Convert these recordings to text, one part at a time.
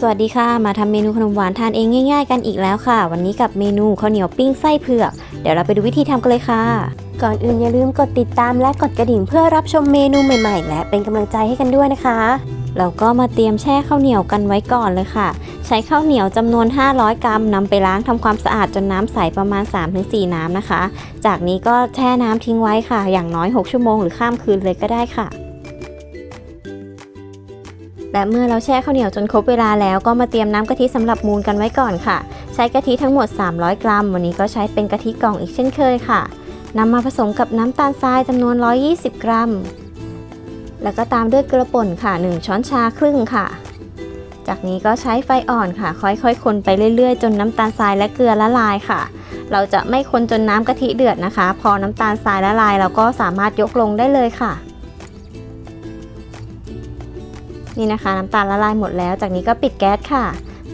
สวัสดีค่ะมาทำเมนูขนมหวานทานเองง่าย ๆ กันอีกแล้วค่ะ วันนี้กับเมนูข้าวเหนียวปิ้งไส้เผือก เดี๋ยวเราไปดูวิธีทำกันเลยค่ะ ก่อนอื่นอย่าลืมกดติดตามและกดกระดิ่งเพื่อรับชมเมนูใหม่ๆ และเป็นกำลังใจให้กันด้วยนะคะเราก็มาเตรียมแช่ข้าวเหนียวกันไว้ก่อนเลยค่ะ ใช้ข้าวเหนียวจำนวน 500 กรัมนำไปล้างทำความสะอาดจนน้ำใสประมาณ 3-4 น้ำนะคะ จากนี้ก็แช่น้ำทิ้งไว้ค่ะ อย่างน้อย 6 ชั่วโมงหรือข้ามคืนเลยก็ได้ค่ะ และเมื่อเราแช่ข้าวเหนียวจนครบเวลาแล้วก็มาเตรียมน้ำกะทิสำหรับมูนกันไว้ก่อนค่ะ ใช้กะทิทั้งหมด 300 กรัม วันนี้ก็ใช้เป็นกะทิกล่องอีกเช่นเคยค่ะนำมาผสมกับน้ำตาลทรายจำนวน 120 กรัม แล้วก็ตามด้วยเกลือป่นค่ะ 1 ช้อนชาครึ่งค่ะ จากนี้ก็ใช้ไฟอ่อนค่ะ ค่อยๆ คนไปเรื่อยๆ จนน้ำตาลทรายและเกลือละลายค่ะ เราจะไม่คนจนน้ำกะทิเดือดนะคะ พอน้ำตาลทรายละลายเราก็สามารถยกลงได้เลยค่ะ นี่นะคะน้ำตาลละลายหมดแล้ว จากนี้ก็ปิดแก๊สค่ะ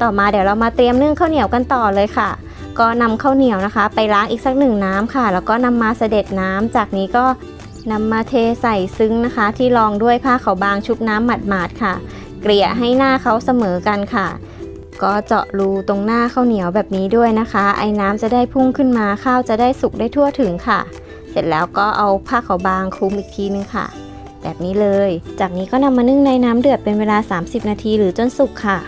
ต่อมาเดี๋ยวเรามาเตรียมนึ่งข้าวเหนียวกันต่อเลยค่ะ ก็นำข้าวเหนียวนะคะ ไปล้างอีกสักหนึ่งน้ำค่ะ แล้วก็นำมาเสด็จน้ำจากนี้ก็นำมาเทใส่ซึ้งนะคะ ที่รองด้วยผ้าขาวบางชุบน้ำหมาดๆค่ะ เกลี่ยให้หน้าเขาเสมอกันค่ะ ก็เจาะรูตรงหน้าข้าวเหนียวแบบนี้ด้วยนะคะ ไอ้น้ำจะได้พุ่งขึ้นมาข้าวจะได้สุกได้ทั่วถึงค่ะ เสร็จแล้วก็เอาผ้าขาวบางคลุมอีกทีนึงค่ะ แบบนี้เลย จากนี้ก็นำมานึ่งในน้ำเดือดเป็นเวลา 30 นาทีหรือจนสุกค่ะ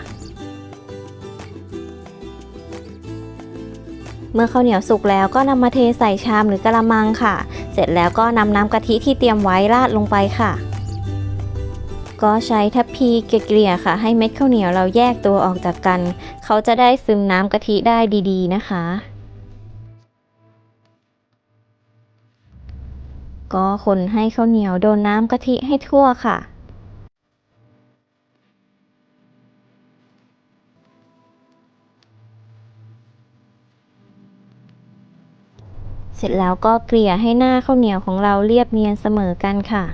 เมื่อข้าวเหนียวสุกแล้วก็นำมาเทใส่ชามหรือกระมังค่ะ เสร็จแล้วก็นำน้ำกะทิที่เตรียมไว้ราดลงไปค่ะ ก็ใช้ทัพพีเกลี่ยค่ะ ให้เม็ดข้าวเหนียวเราแยกตัวออกจากกัน เขาจะได้ซึมน้ำกะทิได้ดี ๆ นะคะ ก็คนให้ข้าวเหนียวโดนน้ำกะทิให้ทั่วค่ะ เสร็จแล้วก็เกลี่ยให้หน้าข้าวเหนียวของเราเรียบเนียนเสมอกันค่ะ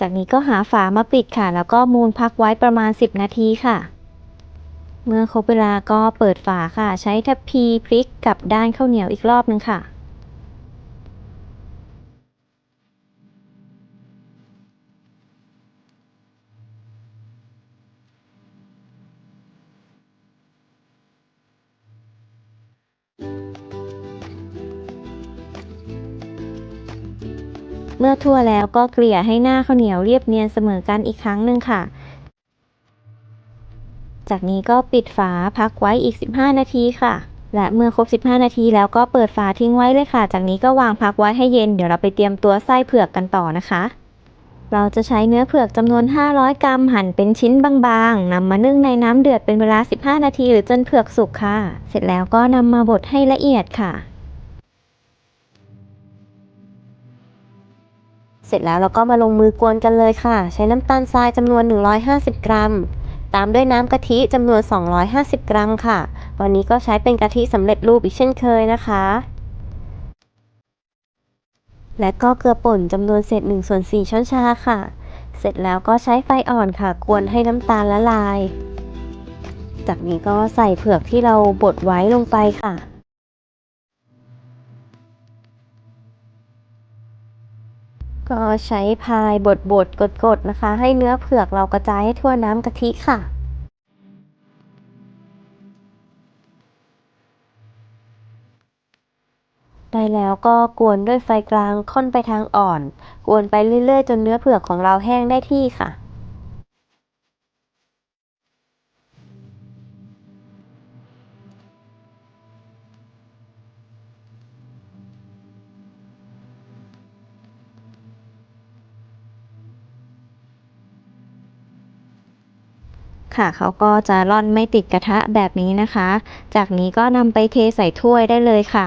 จากนี้ก็หาฝามาปิดค่ะ แล้วก็มูนพักไว้ประมาณ 10 นาทีค่ะ เมื่อครบเวลาก็เปิดฝาค่ะ ใช้ทัพพีพลิกกับด้านข้าวเหนียวอีกรอบนึงค่ะ เมื่อทั่วแล้วก็เกลี่ยให้หน้าข้าวเหนียวเรียบเนียนเสมอกันอีกครั้งหนึ่งค่ะ จากนี้ก็ปิดฝาพักไว้อีก 15 นาทีค่ะ และเมื่อครบ 15 นาทีแล้วก็เปิดฝาทิ้งไว้เลยค่ะ จากนี้ก็วางพักไว้ให้เย็น เดี๋ยวเราไปเตรียมตัวไส้เผือกกันต่อนะคะ เราจะใช้เนื้อเผือกจำนวน 500 กรัมหั่นเป็นชิ้นบางๆนำมานึ่งในน้ำเดือดเป็นเวลา 15 นาที หรือจนเผือกสุกค่ะ เสร็จแล้วก็นำมาบดให้ละเอียดค่ะเสร็จแล้วเราก็มาลงมือกวนกันเลยค่ะ ใช้น้ำตาลทรายจำนวน 150 กรัม ตามด้วยน้ำกะทิจำนวน 250 กรัมค่ะ วันนี้ก็ใช้เป็นกะทิสำเร็จรูปอีกเช่นเคยนะคะ และก็เกลือป่นจำนวนเศษ1ส่วน4ช้อนชาค่ะ เสร็จแล้วก็ใช้ไฟอ่อนค่ะ กวนให้น้ำตาลละลาย จากนี้ก็ใส่เผือกที่เราบดไว้ลงไปค่ะ ก็ใช้พายบดบดกดกดๆนะคะ ให้เนื้อเผือกเรากระจายให้ทั่วน้ำกะทิค่ะ ได้แล้วก็กวนด้วยไฟกลางค่อนไปทางอ่อน กวนไปเรื่อยๆ จนเนื้อเผือกของเราแห้งได้ที่ค่ะ ค่ะเขาก็จะร่อนไม่ติดกระทะแบบนี้นะคะ จากนี้ก็นำไปเทใส่ถ้วยได้เลยค่ะ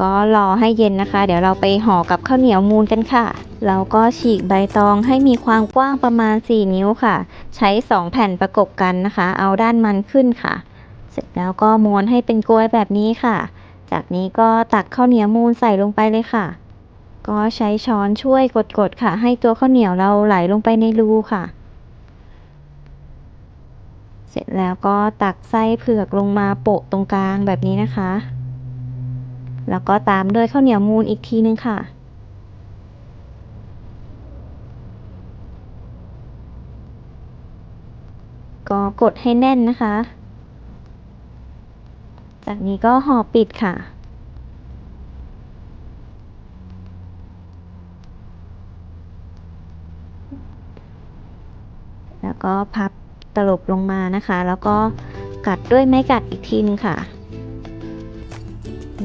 ก็รอให้เย็นนะคะ เดี๋ยวเราไปห่อกับข้าวเหนียวมูนกันค่ะเราก็ฉีกใบตองให้มีความกว้างประมาณ 4 นิ้วค่ะ ใช้ 2 แผ่นประกบกันนะคะ เอาด้านมันขึ้นค่ะ เสร็จแล้วก็ม้วนให้เป็นกลวยแบบนี้ค่ะ จากนี้ก็ตักข้าวเหนียวมูนใส่ลงไปเลยค่ะ ก็ใช้ช้อนช่วยกดๆค่ะ ให้ตัวข้าวเหนียวเราไหลลงไปในรูค่ะ เสร็จแล้วก็ตักไส้เผือกลงมาโปะตรงกลางแบบนี้นะคะ แล้วก็ตามด้วยข้าวเหนียวมูนอีกทีนึงค่ะ ก็กดให้แน่นนะคะ จากนี้ก็ห่อปิดค่ะแล้วก็พับ ตลบลงมานะคะ แล้วก็กัดด้วยไม้กัดอีกทีนึงค่ะ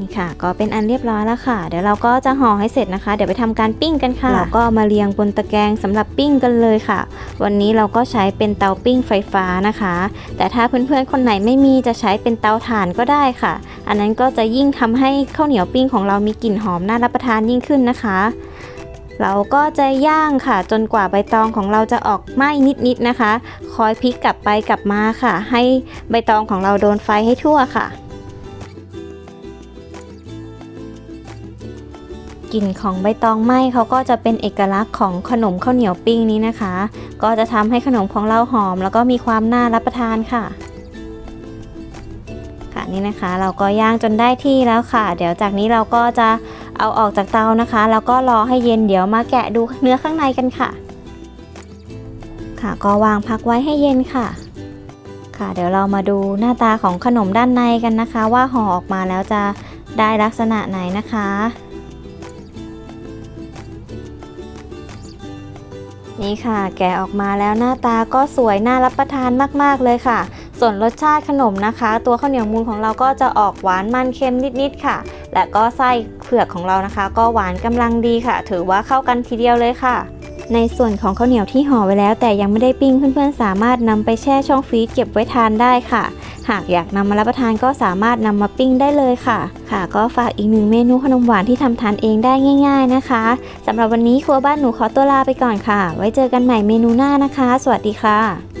นี่ค่ะ ก็เป็นอันเรียบร้อยแล้วค่ะ เดี๋ยวเราก็จะห่อให้เสร็จนะคะ เดี๋ยวไปทำการปิ้งกันค่ะ เราก็มาเรียงบนตะแกรงสำหรับปิ้งกันเลยค่ะ วันนี้เราก็ใช้เป็นเตาปิ้งไฟฟ้านะคะ แต่ถ้าเพื่อนๆคนไหนไม่มีจะใช้เป็นเตาถ่านก็ได้ค่ะ อันนั้นก็จะยิ่งทำให้ข้าวเหนียวปิ้งของเรามีกลิ่นหอมน่ารับประทานยิ่งขึ้นนะคะ เราก็จะย่างค่ะ จนกว่าใบตองของเราจะออกไหม้นิดๆนะคะ คอยพลิกกลับไปกลับมาค่ะ ให้ใบตองของเราโดนไฟให้ทั่วค่ะกลิ่นของใบตองไหม้เขาก็จะเป็นเอกลักษณ์ของขนมข้าวเหนียวปิ้งนี้นะคะ ก็จะทำให้ขนมของเราหอม แล้วก็มีความน่ารับประทานค่ะ ค่ะนี่นะคะ เราก็ย่างจนได้ที่แล้วค่ะ เดี๋ยวจากนี้เราก็จะ เอาออกจากเตานะคะ แล้วก็รอให้เย็นเดี๋ยวมาแกะดูเนื้อข้างในกันค่ะ ค่ะก็วางพักไว้ให้เย็นค่ะ ค่ะ เดี๋ยวเรามาดูหน้าตาของขนมด้านในกันนะคะ ว่าห่อออกมาแล้วจะได้ลักษณะไหนนะคะนี่ค่ะ แกะออกมาแล้วหน้าตาก็สวยน่ารับประทานมาก ๆ เลยค่ะ ส่วนรสชาติขนมนะคะ ตัวข้าวเหนียวมูลของเราก็จะออกหวานมันเค็มนิดๆค่ะ และก็ไส้เผือกของเรานะคะ ก็หวานกำลังดีค่ะ ถือว่าเข้ากันทีเดียวเลยค่ะ ในส่วนของข้าวเหนียวที่ห่อไว้แล้ว แต่ยังไม่ได้ปิ้งเพื่อนๆ สามารถนำไปแช่ช่องฟรีซเก็บไว้ทานได้ค่ะหากอยากนำมารับประทานก็สามารถนำมาปิ้งได้เลยค่ะ ค่ะ ก็ฝากอีกหนึ่งเมนูขนมหวานที่ทำทานเองได้ง่าย ๆนะคะสำหรับวันนี้ครัวบ้านหนูขอตัวลาไปก่อนค่ะ ไว้เจอกันใหม่เมนูหน้านะคะ สวัสดีค่ะ